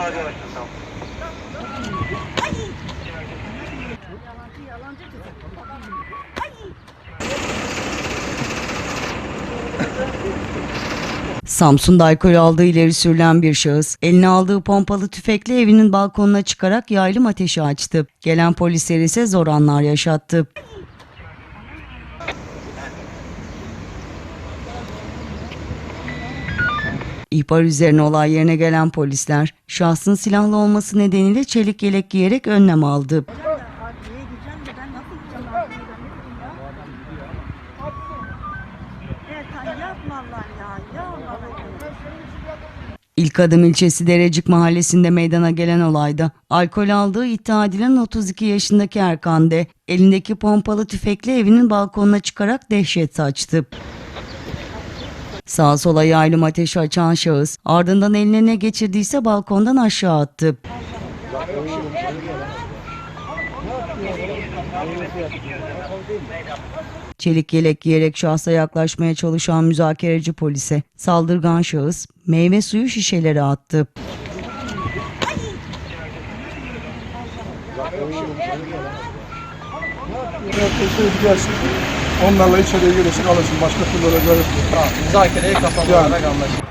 açtı tamam. Samsun'da alkol aldığı ileri sürülen bir şahıs, eline aldığı pompalı tüfekle evinin balkonuna çıkarak yaylım ateşi açtı. Gelen polisler ise zor anlar yaşattı. İhbar üzerine olay yerine gelen polisler, şahsın silahlı olması nedeniyle çelik yelek giyerek önlem aldı. İlk adım ilçesi Derecik mahallesinde meydana gelen olayda alkol aldığı iddia edilen 32 yaşındaki Erkan de elindeki pompalı tüfekle evinin balkonuna çıkarak dehşet saçtı. Sağa sola yaylım ateşi açan şahıs ardından eline ne geçirdiyse balkondan aşağı attı. Çelik yelek giyerek şahsa yaklaşmaya çalışan müzakereci polise saldırgan şahıs meyve suyu şişeleri attı. Gelsin. Onlarla içeriye girersin alırsın. Başka türlü olacağı yok. Müzakereye kapalı Yani. olarak anlaşıldı.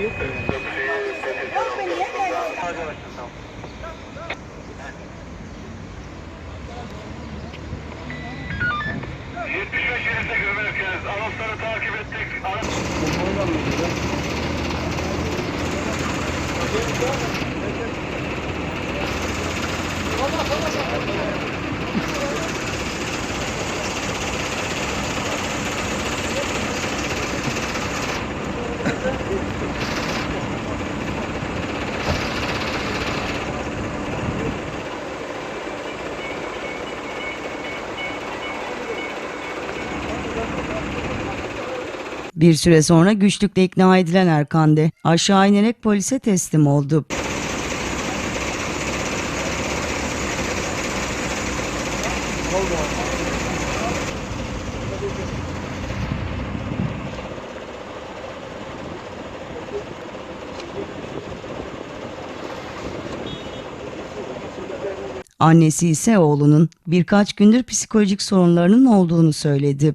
Acil açtı tamam. Yetmiş beş yerinde merkez. Anonsları takip ettik. Anons... Bir süre sonra güçlükle ikna edilen Erkan de aşağı inerek polise teslim oldu. Annesi ise oğlunun birkaç gündür psikolojik sorunlarının olduğunu söyledi.